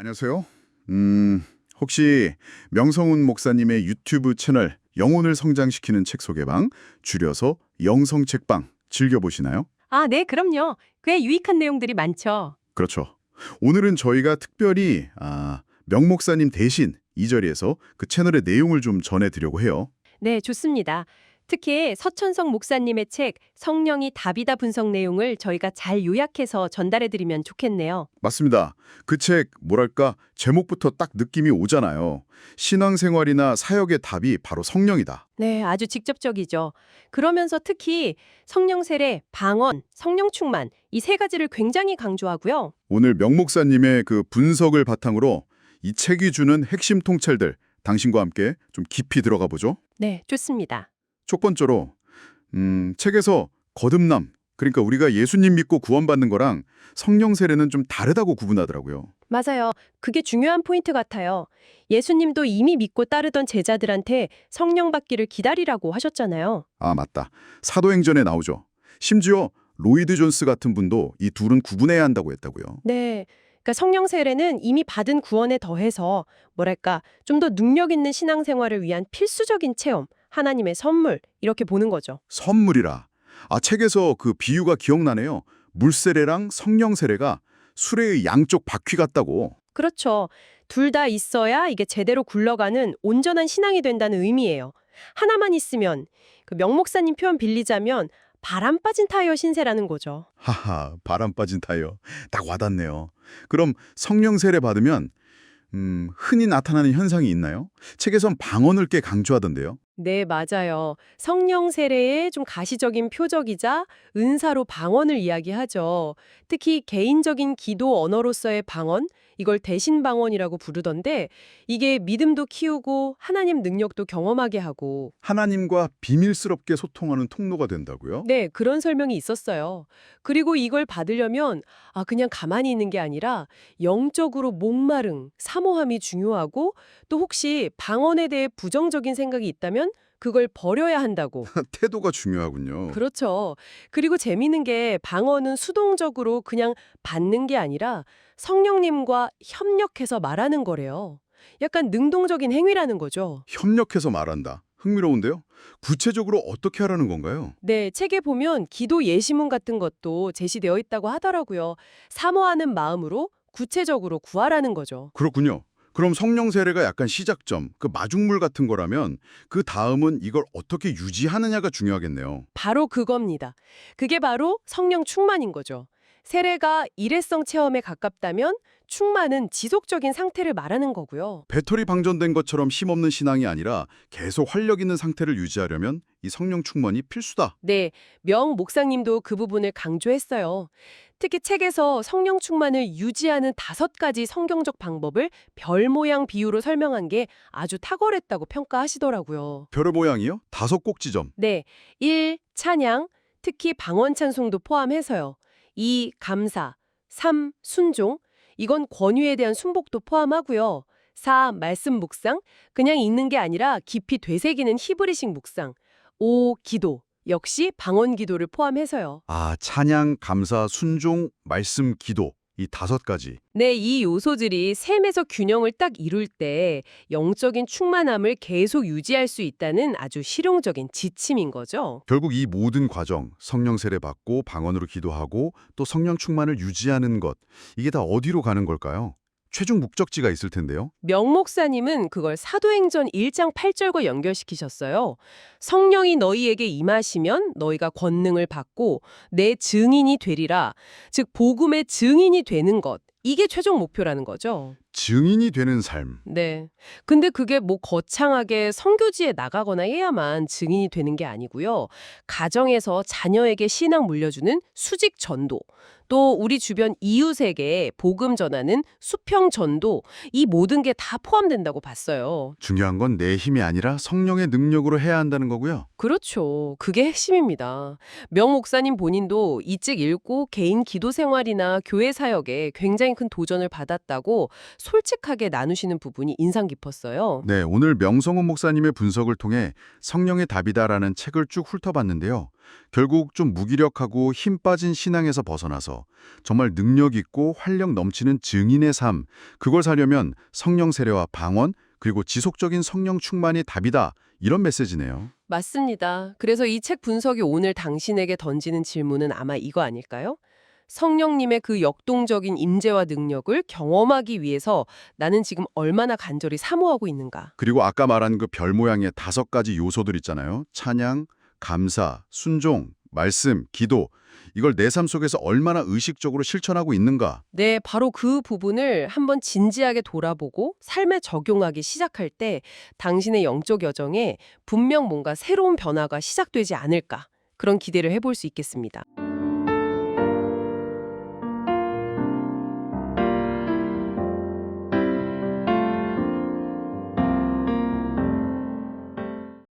안녕하세요. 음, 혹시 명성훈 목사님의 유튜브 채널 영혼을 성장시키는 책 소개방, 줄여서 영성 책방 즐겨보시나요? 아, 네, 그럼요. 꽤 유익한 내용들이 많죠. 그렇죠. 오늘은 저희가 특별히 아, 명 목사님 대신 이 자리에서 그 채널의 내용을 좀 전해드리려고 해요. 네, 좋습니다. 특히 서천성 목사님의 책 성령이 답이다 분석 내용을 저희가 잘 요약해서 전달해드리면 좋겠네요. 맞습니다. 그 책 뭐랄까 제목부터 딱 느낌이 오잖아요. 신앙생활이나 사역의 답이 바로 성령이다. 네, 아주 직접적이죠. 그러면서 특히 성령 세례, 방언, 성령 충만 이 세 가지를 굉장히 강조하고요. 오늘 명 목사님의 그 분석을 바탕으로 이 책이 주는 핵심 통찰들 당신과 함께 좀 깊이 들어가 보죠. 네, 좋습니다. 첫 번째로 음, 책에서 거듭남 그러니까 우리가 예수님 믿고 구원받는 거랑 성령 세례는 좀 다르다고 구분하더라고요. 맞아요. 그게 중요한 포인트 같아요. 예수님도 이미 믿고 따르던 제자들한테 성령 받기를 기다리라고 하셨잖아요. 아 맞다. 사도행전에 나오죠. 심지어 로이드 존스 같은 분도 이 둘은 구분해야 한다고 했다고요. 네. 그러니까 성령 세례는 이미 받은 구원에 더해서 뭐랄까 좀 더 능력 있는 신앙생활을 위한 필수적인 체험, 하나님의 선물 이렇게 보는 거죠. 선물이라. 아 책에서 그 비유가 기억나네요. 물세례랑 성령 세례가 수레의 양쪽 바퀴 같다고. 그렇죠. 둘 다 있어야 이게 제대로 굴러가는 온전한 신앙이 된다는 의미예요. 하나만 있으면 그 명목사님 표현 빌리자면 바람 빠진 타이어 신세라는 거죠. 하하, 바람 빠진 타이어. 딱 와닿네요. 그럼 성령 세례 받으면 음, 흔히 나타나는 현상이 있나요? 책에선 방언을 꽤 강조하던데요. 네, 맞아요. 성령 세례의 좀 가시적인 표적이자 은사로 방언을 이야기하죠. 특히 개인적인 기도 언어로서의 방언, 이걸 대신 방언이라고 부르던데 이게 믿음도 키우고 하나님 능력도 경험하게 하고 하나님과 비밀스럽게 소통하는 통로가 된다고요? 네, 그런 설명이 있었어요. 그리고 이걸 받으려면 아 그냥 가만히 있는 게 아니라 영적으로 목마름, 사모함이 중요하고 또 혹시 방언에 대해 부정적인 생각이 있다면 그걸 버려야 한다고. 태도가 중요하군요. 그렇죠. 그리고 재미있는 게 방언은 수동적으로 그냥 받는 게 아니라 성령님과 협력해서 말하는 거래요. 약간 능동적인 행위라는 거죠. 협력해서 말한다. 흥미로운데요? 구체적으로 어떻게 하라는 건가요? 네, 책에 보면 기도 예시문 같은 것도 제시되어 있다고 하더라고요. 사모하는 마음으로 구체적으로 구하라는 거죠. 그렇군요. 그럼 성령 세례가 약간 시작점, 그 마중물 같은 거라면 그 다음은 이걸 어떻게 유지하느냐가 중요하겠네요. 바로 그겁니다. 그게 바로 성령 충만인 거죠. 세례가 일회성 체험에 가깝다면 충만은 지속적인 상태를 말하는 거고요. 배터리 방전된 것처럼 힘없는 신앙이 아니라 계속 활력 있는 상태를 유지하려면 이 성령 충만이 필수다. 네, 명 목사님도 그 부분을 강조했어요. 특히 책에서 성령 충만을 유지하는 다섯 가지 성경적 방법을 별 모양 비유로 설명한 게 아주 탁월했다고 평가하시더라고요. 별의 모양이요? 다섯 꼭지점. 네, 1. 찬양, 특히 방언 찬송도 포함해서요. 2. 감사, 3. 순종, 이건 권위에 대한 순복도 포함하고요. 4. 말씀 묵상, 그냥 읽는 게 아니라 깊이 되새기는 히브리식 묵상. 5. 기도, 역시 방언 기도를 포함해서요. 아, 찬양, 감사, 순종, 말씀, 기도. 이 다섯 가지. 네, 이 요소들이 셈에서 균형을 딱 이룰 때 영적인 충만함을 계속 유지할 수 있다는 아주 실용적인 지침인 거죠. 결국 이 모든 과정, 성령 세례 받고 방언으로 기도하고 또 성령 충만을 유지하는 것. 이게 다 어디로 가는 걸까요? 최종 목적지가 있을 텐데요. 명 목사님은 그걸 사도행전 1장 8절과 연결시키셨어요. 성령이 너희에게 임하시면 너희가 권능을 받고 내 증인이 되리라. 즉 복음의 증인이 되는 것. 이게 최종 목표라는 거죠. 증인이 되는 삶. 네. 근데 그게 뭐 거창하게 성교지에 나가거나 해야만 증인이 되는 게 아니고요. 가정에서 자녀에게 신앙 물려주는 수직 전도, 또 우리 주변 이웃에게 복음 전하는 수평 전도, 이 모든 게 다 포함된다고 봤어요. 중요한 건 내 힘이 아니라 성령의 능력으로 해야 한다는 거고요. 그렇죠. 그게 핵심입니다. 명 목사님 본인도 이 책 읽고 개인 기도 생활이나 교회 사역에 굉장히 큰 도전을 받았다고 솔직하게 나누시는 부분이 인상 깊었어요. 네, 오늘 명성훈 목사님의 분석을 통해 성령의 답이다라는 책을 쭉 훑어봤는데요. 결국 좀 무기력하고 힘 빠진 신앙에서 벗어나서 정말 능력 있고 활력 넘치는 증인의 삶, 그걸 살려면 성령 세례와 방언, 그리고 지속적인 성령 충만이 답이다. 이런 메시지네요. 맞습니다. 그래서 이 책 분석이 오늘 당신에게 던지는 질문은 아마 이거 아닐까요? 성령님의 그 역동적인 임재와 능력을 경험하기 위해서 나는 지금 얼마나 간절히 사모하고 있는가? 그리고 아까 말한 그 별 모양의 다섯 가지 요소들 있잖아요. 찬양, 감사, 순종, 말씀, 기도. 이걸 내 삶 속에서 얼마나 의식적으로 실천하고 있는가? 네, 바로 그 부분을 한번 진지하게 돌아보고 삶에 적용하기 시작할 때 당신의 영적 여정에 분명 뭔가 새로운 변화가 시작되지 않을까 그런 기대를 해볼 수 있겠습니다.